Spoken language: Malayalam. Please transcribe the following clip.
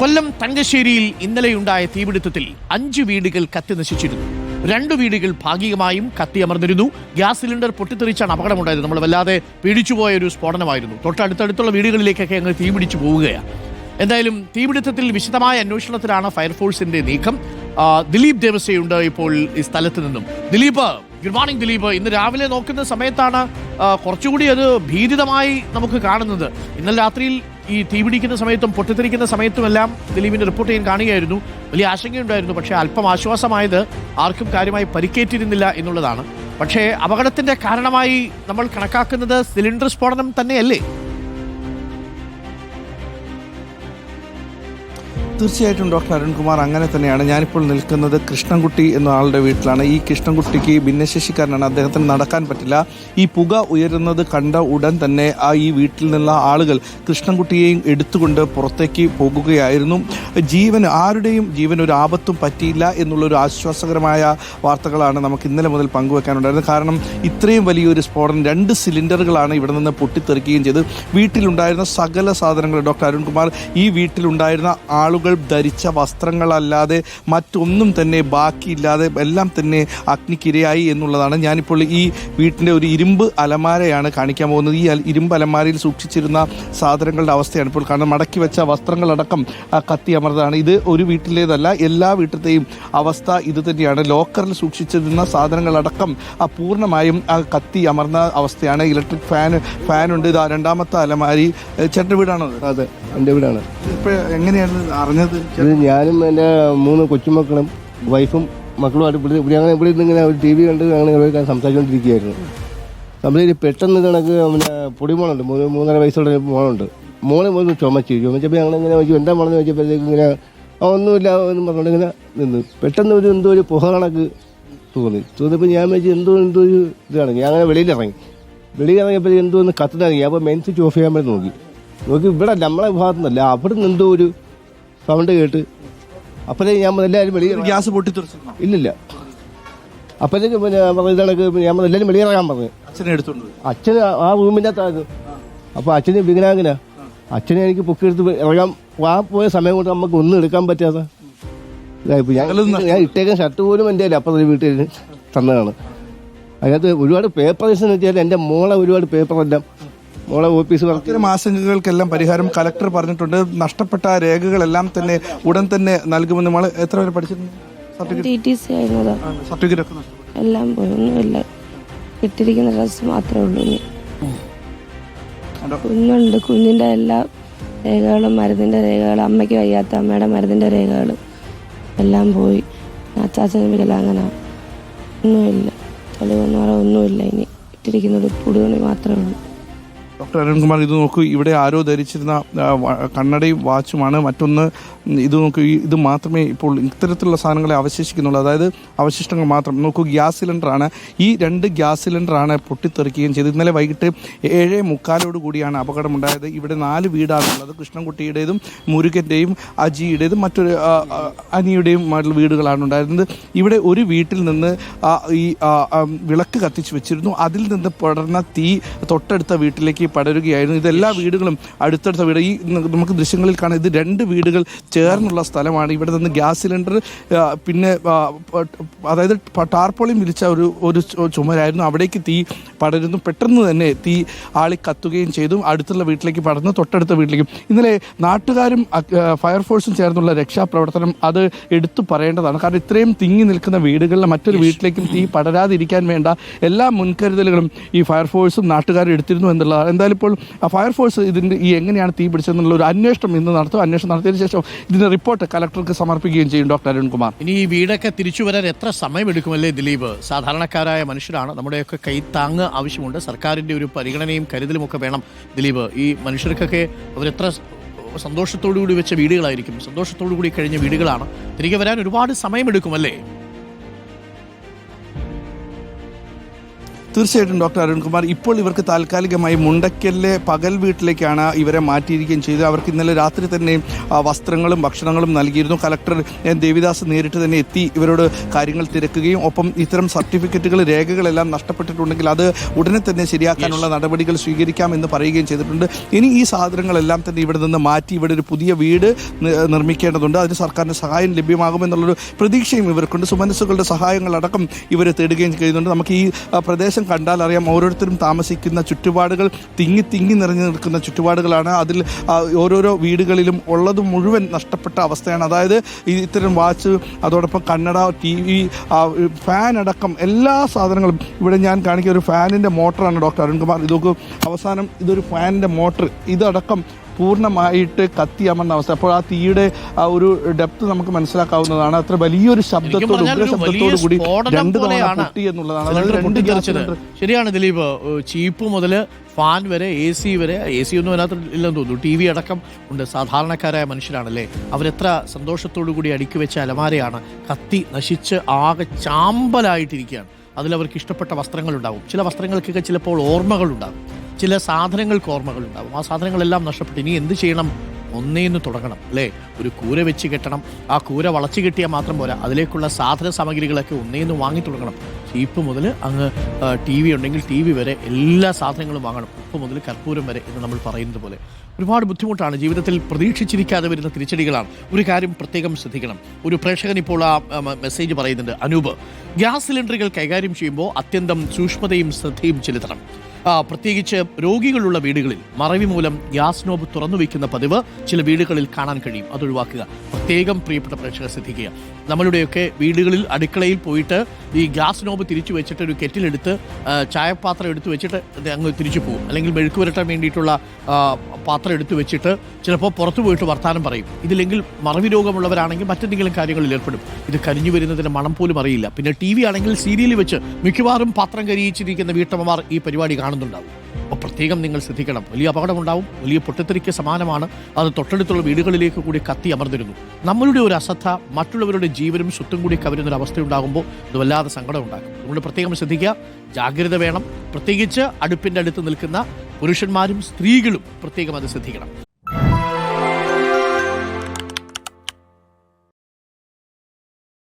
കൊല്ലം തങ്കശ്ശേരിയിൽ ഇന്നലെയുണ്ടായ തീപിടുത്തത്തിൽ അഞ്ച് വീടുകൾ കത്തി നശിച്ചിരുന്നു. രണ്ട് വീടുകൾ ഭാഗികമായും കത്തിയമർന്നിരുന്നു ഗ്യാസ് സിലിണ്ടർ പൊട്ടിത്തെറിച്ചാണ് അപകടമുണ്ടായത്. നമ്മൾ വല്ലാതെ പേടിച്ചുപോയ ഒരു സ്ഫോടനമായിരുന്നു. തൊട്ടടുത്തടുത്തുള്ള വീടുകളിലേക്കൊക്കെ അങ്ങ് തീപിടിച്ചു പോവുകയാണ്. എന്തായാലും തീപിടുത്തത്തിൽ വിശദമായ അന്വേഷണത്തിലാണ് ഫയർഫോഴ്സിന്റെ നീക്കം. ദിലീപ് ദേവസ്വയുണ്ട് ഇപ്പോൾ ഈ സ്ഥലത്ത് നിന്നും. Dileep good morning Dileep. ഇന്ന് രാവിലെ നോക്കുന്ന സമയത്താണ് കുറച്ചുകൂടി അത് ഭീതിതമായി നമുക്ക് കാണുന്നത്. ഇന്നലെ രാത്രിയിൽ ഈ തീപിടിക്കുന്ന സമയത്തും പൊട്ടിത്തെറിക്കുന്ന സമയത്തുമെല്ലാം ദിലീപിന്റെ റിപ്പോർട്ട് ഞാൻ കാണുകയായിരുന്നു. വലിയ ആശങ്കയുണ്ടായിരുന്നു. പക്ഷേ അല്പം ആശ്വാസമായത് ആർക്കും കാര്യമായി പരിക്കേറ്റിരുന്നില്ല എന്നുള്ളതാണ്. പക്ഷേ അപകടത്തിന്റെ കാരണമായി നമ്മൾ കണക്കാക്കുന്നത് സിലിണ്ടർ സ്ഫോടനം തന്നെയല്ലേ? തീർച്ചയായിട്ടും ഡോക്ടർ അരുൺകുമാർ അങ്ങനെ തന്നെയാണ്. ഞാനിപ്പോൾ നിൽക്കുന്നത് കൃഷ്ണൻകുട്ടി എന്ന ആളുടെ വീട്ടിലാണ്. ഈ കൃഷ്ണൻകുട്ടിക്ക് ഭിന്നശേഷിക്കാരനാണ്. അദ്ദേഹത്തിന് നടക്കാൻ പറ്റില്ല. ഈ പുക ഉയരുന്നത് കണ്ട ഉടൻ തന്നെ ആ ഈ വീട്ടിൽ നിന്നുള്ള ആളുകൾ കൃഷ്ണൻകുട്ടിയെയും എടുത്തുകൊണ്ട് പുറത്തേക്ക് പോകുകയായിരുന്നു. ജീവൻ ആരുടെയും ജീവൻ ഒരു ആപത്തും പറ്റിയില്ല എന്നുള്ളൊരു ആശ്വാസകരമായ വാർത്തകളാണ് നമുക്ക് ഇന്നലെ മുതൽ പങ്കുവെക്കാനുണ്ടായിരുന്നത്. കാരണം ഇത്രയും വലിയൊരു സ്ഫോടനം രണ്ട് സിലിണ്ടറുകളാണ് ഇവിടെ നിന്ന് പൊട്ടിത്തെറിക്കുകയും ചെയ്ത് വീട്ടിലുണ്ടായിരുന്ന സകല സാധനങ്ങൾ ഡോക്ടർ അരുൺകുമാർ ഈ വീട്ടിലുണ്ടായിരുന്ന ആളുകൾ ധരിച്ച വസ്ത്രങ്ങളല്ലാതെ മറ്റൊന്നും തന്നെ ബാക്കിയില്ലാതെ എല്ലാം തന്നെ അഗ്നിക്കിരയായി എന്നുള്ളതാണ്. ഞാനിപ്പോൾ ഈ വീട്ടിന്റെ ഒരു ഇരുമ്പ് അലമാരയാണ് കാണിക്കാൻ പോകുന്നത്. ഈ ഇരുമ്പ് അലമാരയിൽ സൂക്ഷിച്ചിരുന്ന സാധനങ്ങളുടെ അവസ്ഥയാണ് ഇപ്പോൾ കാരണം മടക്കി വെച്ച വസ്ത്രങ്ങളടക്കം കത്തി അമർന്നതാണ്. ഇത് ഒരു വീട്ടിലേതല്ല എല്ലാ വീട്ടിലത്തെയും അവസ്ഥ ഇത് തന്നെയാണ്. ലോക്കറിൽ സൂക്ഷിച്ചിരുന്ന സാധനങ്ങളടക്കം പൂർണമായും ആ കത്തി അമർന്ന അവസ്ഥയാണ്. ഇലക്ട്രിക് ഫാൻ ഫാനുണ്ട്. ഇത് രണ്ടാമത്തെ അലമാരി. ചേട്ടന്റെ വീടാണോ? അതെ എന്റെ വീടാണ്. ഇപ്പോൾ എങ്ങനെയാണ് അറിഞ്ഞത് ഇത് ഞാനും എന്റെ മൂന്ന് കൊച്ചുമക്കളും വൈഫും മക്കളുമായിട്ട് ഇവിടെ ഇവിടെ അങ്ങനെ ഇവിടെ ഇങ്ങനെ ഒരു ടി വി കണ്ട് അങ്ങനെ സംസാരിച്ചുകൊണ്ടിരിക്കുകയായിരുന്നു നമ്മൾ പെട്ടെന്ന് കണക്ക് പിന്നെ പൊടിമോളുണ്ട്. മൂന്ന് മൂന്നര വയസ്സുള്ള മോളുണ്ട്. മോളെ മോൾ ചുമച്ചു ചുമച്ചപ്പോൾ ഞങ്ങൾ ഇങ്ങനെ ചോദിച്ചു എന്താ മോളെന്ന് ചോദിച്ചപ്പോഴത്തേക്ക് ഇങ്ങനെ ഒന്നുമില്ല എന്ന് പറഞ്ഞുകൊണ്ട് ഇങ്ങനെ നിന്ന്. പെട്ടെന്ന് ഒരു എന്തോ ഒരു പുക കണക്ക് തോന്നി. തോന്നിയപ്പോൾ ഞാൻ വെച്ച് എന്തോ എന്തോ ഒരു ഇതാണ്. ഞാൻ അങ്ങനെ വെളിയിലിറങ്ങി വെളിയിൽ ഇറങ്ങിയപ്പോൾ എന്തോ ഒന്ന് കത്തുന്നിറങ്ങി അപ്പോൾ മെയിൻ സ്വിച്ച് ഓഫ് ചെയ്യാൻ വേണ്ടി നോക്കി. നോക്കി ഇവിടെ നമ്മളെ ഭാഗത്തുനിന്നല്ല അവിടെ നിന്ന് എന്തോ ഒരു സൗണ്ട് കേട്ട്. അപ്പോഴേ ഞാൻ എല്ലാവരും വെളിയിൽ ഗ്യാസ് പൊട്ടി ഇല്ലില്ല. അപ്പോഴത്തേക്ക് പിന്നെ പറഞ്ഞു ഇതണക്ക് ഞാൻ എല്ലാവരും വെളിയിറങ്ങാൻ പറഞ്ഞു. അച്ഛനെ എടുത്തോണ്ട് പോയി. അച്ഛന് ആ റൂമിന്റെ അകത്തായിരുന്നു അപ്പോൾ അച്ഛന് വികലാംഗന അച്ഛനെ എനിക്ക് പൊക്കിയെടുത്ത് ഇറങ്ങാൻ ആ പോയ സമയം കൊണ്ട് നമുക്ക് ഒന്നും എടുക്കാൻ പറ്റാതെ. ഇതായിപ്പോയി. ഞാൻ ഞാൻ ഇട്ടേക്കാൻ ഷർട്ട് പോലും എന്റെ കയ്യിൽ അപ്പുറത്തെ വീട്ടിൽ തന്നതാണ്. അതിനകത്ത് ഒരുപാട് പേപ്പേഴ്സ് എന്ന് വെച്ചാൽ എന്റെ മോളെ ഒരുപാട് പേപ്പർ പേപ്പറെല്ലാം മോളെ ഓഫീസ് വർക്ക് ഇത്തരം ആശങ്കകൾക്കെല്ലാം പരിഹാരം കലക്ടർ പറഞ്ഞിട്ടുണ്ട്. നഷ്ടപ്പെട്ട രേഖകളെല്ലാം തന്നെ ഉടൻ തന്നെ നൽകുമെന്ന് നമ്മൾ എത്ര വരെ പഠിച്ചിട്ടുണ്ട്? സർട്ടിഫിക്കറ്റ് ഒക്കെ നഷ്ടപ്പെട്ടു. എല്ലാം പോയി. ഒന്നുമില്ല. ഇട്ടിരിക്കുന്ന ഡ്രസ്സ് മാത്രമേ ഉള്ളൂ ഇനി. കുഞ്ഞുണ്ട്. കുഞ്ഞിന്റെ എല്ലാ രേഖകളും മരുന്നിന്റെ രേഖകളും അമ്മയ്ക്ക് വയ്യാത്ത അമ്മയുടെ മരുന്നിന്റെ രേഖകളും എല്ലാം പോയി. അച്ചാച്ചന് വികലാംഗന. ഒന്നുമില്ല. തെളിവെന്ന് പറയാൻ ഒന്നുമില്ല ഇനി. ഇട്ടിരിക്കുന്നത് പുടുകണി മാത്രമേ ഉള്ളൂ. ഡോക്ടർ അരുൺകുമാർ ഇത് നോക്കൂ ഇവിടെ ആരോ ധരിച്ചിരുന്ന കണ്ണടയും വാച്ചുമാണ് മറ്റൊന്ന് ഇത് നോക്കൂ ഇത് മാത്രമേ ഇപ്പോൾ ഇത്തരത്തിലുള്ള സാധനങ്ങളെ അവശേഷിക്കുന്നുള്ളൂ. അതായത് അവശിഷ്ടങ്ങൾ മാത്രം. നോക്കൂ ഗ്യാസ് സിലിണ്ടറാണ്. ഈ രണ്ട് ഗ്യാസ് സിലിണ്ടറാണ് പൊട്ടിത്തെറിക്കുകയും ചെയ്തത് ഇന്നലെ വൈകിട്ട് ഏഴ് മുക്കാലോട് കൂടിയാണ് അപകടമുണ്ടായത്. ഇവിടെ നാല് വീടാണുള്ളത്. കൃഷ്ണൻകുട്ടിയുടേതും മുരുകന്റെയും അജിയുടേതും മറ്റൊരു അനിയുടെയും വീടുകളാണ് ഉണ്ടായിരുന്നത്. ഇവിടെ ഒരു വീട്ടിൽ നിന്ന് ഈ വിളക്ക് കത്തിച്ച് വെച്ചിരുന്നു. അതിൽ നിന്ന് പടർന്ന തീ തൊട്ടടുത്ത വീട്ടിലേക്ക് പടരുകയായിരുന്നു. ഇതെല്ലാ വീടുകളും അടുത്തടുത്ത വീട്. ഈ നമുക്ക് ദൃശ്യങ്ങളിൽ കാണാം. ഇത് രണ്ട് വീടുകൾ ചേർന്നുള്ള സ്ഥലമാണ്. ഇവിടെ നിന്ന് ഗ്യാസ് സിലിണ്ടർ പിന്നെ അതായത് ടാർപോളി വിരിച്ച ഒരു ഒരു ചുമരായിരുന്നു. അവിടേക്ക് തീ പടരുന്നു. പെട്ടെന്ന് തന്നെ തീ ആളി കത്തുകയും ചെയ്തു. അടുത്തുള്ള വീട്ടിലേക്ക് പടർന്നു. തൊട്ടടുത്ത വീട്ടിലേക്കും. ഇന്നലെ നാട്ടുകാരും ഫയർഫോഴ്സും ചേർന്നുള്ള രക്ഷാപ്രവർത്തനം അത് എടുത്തു പറയേണ്ടതാണ്. കാരണം ഇത്രയും തിങ്ങി നിൽക്കുന്ന വീടുകളിലെ മറ്റൊരു വീട്ടിലേക്കും തീ പടരാതിരിക്കാൻ വേണ്ട എല്ലാ മുൻകരുതലുകളും ഈ ഫയർഫോഴ്സും നാട്ടുകാരും എടുത്തിരുന്നു എന്നുള്ളതാണ്. എന്തായാലും ഇപ്പോൾ ഫയർഫോഴ്സ് ഇതിന്റെ ഈ എങ്ങനെയാണ് തീ പിടിച്ചതെന്നുള്ള ഒരു അന്വേഷണം ഇന്ന് നടത്തും. അന്വേഷണം നടത്തിയതിനു ശേഷം ഇതിന്റെ റിപ്പോർട്ട് കലക്ടർക്ക് സമർപ്പിക്കുകയും ചെയ്യും ഡോക്ടർ അരുൺകുമാർ ഇനി ഈ വീടൊക്കെ തിരിച്ചു വരാൻ എത്ര സമയമെടുക്കുമല്ലേ ദിലീപ്? സാധാരണക്കാരായ മനുഷ്യരാണ് നമ്മുടെയൊക്കെ കൈത്താങ്ങ് ആവശ്യമുണ്ട്. സർക്കാരിന്റെ ഒരു പരിഗണനയും കരുതലും ഒക്കെ വേണം. ദിലീപ് ഈ മനുഷ്യർക്കൊക്കെ അവരെത്ര സന്തോഷത്തോടു കൂടി വെച്ച വീടുകളായിരിക്കും. സന്തോഷത്തോടു കൂടി കഴിഞ്ഞ വീടുകളാണ്. തിരികെ വരാൻ ഒരുപാട് സമയമെടുക്കുമല്ലേ? തീർച്ചയായിട്ടും ഡോക്ടർ അരുൺകുമാർ ഇപ്പോൾ ഇവർക്ക് താൽക്കാലികമായി മുണ്ടക്കലിലെ പകൽ വീട്ടിലേക്കാണ് ഇവരെ മാറ്റിയിരിക്കുകയും ചെയ്തത്. അവർക്ക് ഇന്നലെ രാത്രി തന്നെ വസ്ത്രങ്ങളും ഭക്ഷണങ്ങളും നൽകിയിരുന്നു. കലക്ടർ ദേവിദാസ് നേരിട്ട് തന്നെ എത്തി ഇവരോട് കാര്യങ്ങൾ തിരക്കുകയും ഒപ്പം ഇത്തരം സർട്ടിഫിക്കറ്റുകൾ രേഖകളെല്ലാം നഷ്ടപ്പെട്ടിട്ടുണ്ടെങ്കിൽ അത് ഉടനെ തന്നെ ശരിയാക്കാനുള്ള നടപടികൾ സ്വീകരിക്കാമെന്ന് പറയുകയും ചെയ്തിട്ടുണ്ട്. ഇനി ഈ സാധനങ്ങളെല്ലാം തന്നെ ഇവിടെ നിന്ന് മാറ്റി ഇവിടെ ഒരു പുതിയ വീട് നിർമ്മിക്കേണ്ടതുണ്ട്. അതിന് സർക്കാരിന്റെ സഹായം ലഭ്യമാകുമെന്നുള്ളൊരു പ്രതീക്ഷയും ഇവർക്കുണ്ട്. സുമനസ്സുകളുടെ സഹായങ്ങളടക്കം ഇവർ തേടുകയും ചെയ്യുന്നുണ്ട്. നമുക്ക് ഈ ആ, പ്രദേശം കണ്ടാൽ അറിയാം ഓരോരുത്തരും താമസിക്കുന്ന ചുറ്റുപാടുകൾ തിങ്ങി തിങ്ങി നിറഞ്ഞു നിൽക്കുന്ന ചുറ്റുപാടുകളാണ്. അതിൽ ഓരോരോ വീടുകളിലും ഉള്ളത് മുഴുവൻ നഷ്ടപ്പെട്ട അവസ്ഥയാണ്. അതായത് ഇത്തരം വാച്ച് അതോടൊപ്പം കണ്ണട ടി വി ഫാൻ അടക്കം എല്ലാ സാധനങ്ങളും ഇവിടെ ഞാൻ കാണിക്കുന്ന ഒരു ഫാനിന്റെ മോട്ടറാണ് ഡോക്ടർ അരുൺകുമാർ. ഇതൊക്കെ അവസാനം ഇതൊരു ഫാനിന്റെ മോട്ടർ. ഇതടക്കം പൂർണമായിട്ട് കത്തിയമർന്ന അവസ്ഥ. അപ്പോൾ ആ തീയുടെ ആ ഒരു ഡെപ്ത് നമുക്ക് മനസ്സിലാക്കാവുന്നതാണ്. അത്ര വലിയൊരു ശബ്ദത്തോട് ശബ്ദത്തോടു കൂടി രണ്ട് തവണ പൊട്ടി എന്നുള്ളതാണ്. ശരിയാണ് ദിലീപ്. ചീപ്പ് മുതൽ ഫാൻ വരെ എ സി വരെ എ സി ഒന്നും അതിനകത്ത് ഇല്ലെന്ന് തോന്നുന്നു. ടി വി അടക്കം ഉണ്ട്. സാധാരണക്കാരായ മനുഷ്യരാണല്ലേ? അവരെത്ര സന്തോഷത്തോടു കൂടി അടുക്കി വെച്ച അലമാരയാണ് കത്തി നശിച്ച് ആകെ ചാമ്പലായിട്ടിരിക്കുകയാണ്. അതിലവർക്ക് ഇഷ്ടപ്പെട്ട വസ്ത്രങ്ങളുണ്ടാവും. ചില വസ്ത്രങ്ങൾക്കൊക്കെ ചിലപ്പോൾ ഓർമ്മകളുണ്ടാകും. ചില സാധനങ്ങൾക്ക് ഓർമ്മകളുണ്ടാവും. ആ സാധനങ്ങളെല്ലാം നഷ്ടപ്പെട്ടു ഇനി എന്ത് ചെയ്യണം? ഒന്നേന്ന് തുടങ്ങണം അല്ലേ? ഒരു കൂര വെച്ച് കെട്ടണം. ആ കൂര വളച്ചു കെട്ടിയാൽ മാത്രം പോരാ. അതിലേക്കുള്ള സാധന സാമഗ്രികളൊക്കെ ഒന്നേന്ന് വാങ്ങി തുടങ്ങണം. ചീപ്പ് മുതൽ അങ്ങ് ടി വി ഉണ്ടെങ്കിൽ ടി വി വരെ എല്ലാ സാധനങ്ങളും വാങ്ങണം. ഉപ്പ് മുതൽ കർപ്പൂരം വരെ എന്ന് നമ്മൾ പറയുന്നത് പോലെ. ഒരുപാട് ബുദ്ധിമുട്ടാണ്. ജീവിതത്തിൽ പ്രതീക്ഷിച്ചിരിക്കാതെ വരുന്ന തിരിച്ചടികളാണ്. ഒരു കാര്യം പ്രത്യേകം ശ്രദ്ധിക്കണം. ഒരു പ്രേക്ഷകൻ ഇപ്പോൾ ആ മെസ്സേജ് പറയുന്നുണ്ട് അനൂപ് ഗ്യാസ് സിലിണ്ടറുകൾ കൈകാര്യം ചെയ്യുമ്പോൾ അത്യന്തം സൂക്ഷ്മതയും ശ്രദ്ധയും ചെലുത്തണം. പ്രത്യേകിച്ച് രോഗികളുള്ള വീടുകളിൽ മറവി മൂലം ഗ്യാസ് നോബ് തുറന്നു വയ്ക്കുന്ന പതിവ് ചില വീടുകളിൽ കാണാൻ കഴിയും. അത് ഒഴിവാക്കുക. പ്രത്യേകം പ്രിയപ്പെട്ട പ്രേക്ഷകർ ശ്രദ്ധിക്കുക. നമ്മളുടെയൊക്കെ വീടുകളിൽ അടുക്കളയിൽ പോയിട്ട് ഈ ഗ്യാസ് നോബ് തിരിച്ചു വെച്ചിട്ട് ഒരു കെറ്റിലെടുത്ത് ചായപാത്രം എടുത്തു വെച്ചിട്ട് അങ്ങ് തിരിച്ചു പോകും. അല്ലെങ്കിൽ മെഴുക്ക് പുരട്ടാൻ വേണ്ടിയിട്ടുള്ള പാത്രം എടുത്തു വെച്ചിട്ട് ചിലപ്പോൾ പുറത്തു പോയിട്ട് വർത്തമാനം പറയും. ഇതില്ലെങ്കിൽ മറവി രോഗമുള്ളവരാണെങ്കിൽ മറ്റെന്തെങ്കിലും കാര്യങ്ങളിൽ ഏർപ്പെടും. ഇത് കരിഞ്ഞു വരുന്നതിന് മണം പോലും അറിയില്ല. പിന്നെ ടി വി ആണെങ്കിൽ സീരിയൽ വെച്ച് മിക്കവാറും പാത്രം കരിയിച്ചിരിക്കുന്ന വീട്ടമ്മമാർ ഈ പരിപാടി കാണുന്നുണ്ടാവും അപ്പോൾ പ്രത്യേകം നിങ്ങൾ ശ്രദ്ധിക്കണം. വലിയ അപകടമുണ്ടാവും. വലിയ പൊട്ടിത്തെറിക്ക് സമാനമാണ്. അത് തൊട്ടടുത്തുള്ള വീടുകളിലേക്ക് കൂടി കത്തി അമർന്നിരുന്നു. നമ്മളുടെ ഒരു അശ്രദ്ധ മറ്റുള്ളവരുടെ ജീവനും സ്വത്തും കൂടി കവരുന്ന ഒരു അവസ്ഥ ഉണ്ടാകുമ്പോൾ അത് വല്ലാതെ സങ്കടം ഉണ്ടാക്കും അതുകൊണ്ട് പ്രത്യേകം ശ്രദ്ധിക്കുക. ജാഗ്രത വേണം. പ്രത്യേകിച്ച് അടുപ്പിന്റെ അടുത്ത് നിൽക്കുന്ന പുരുഷന്മാരും സ്ത്രീകളും പ്രത്യേകം അത് ശ്രദ്ധിക്കണം.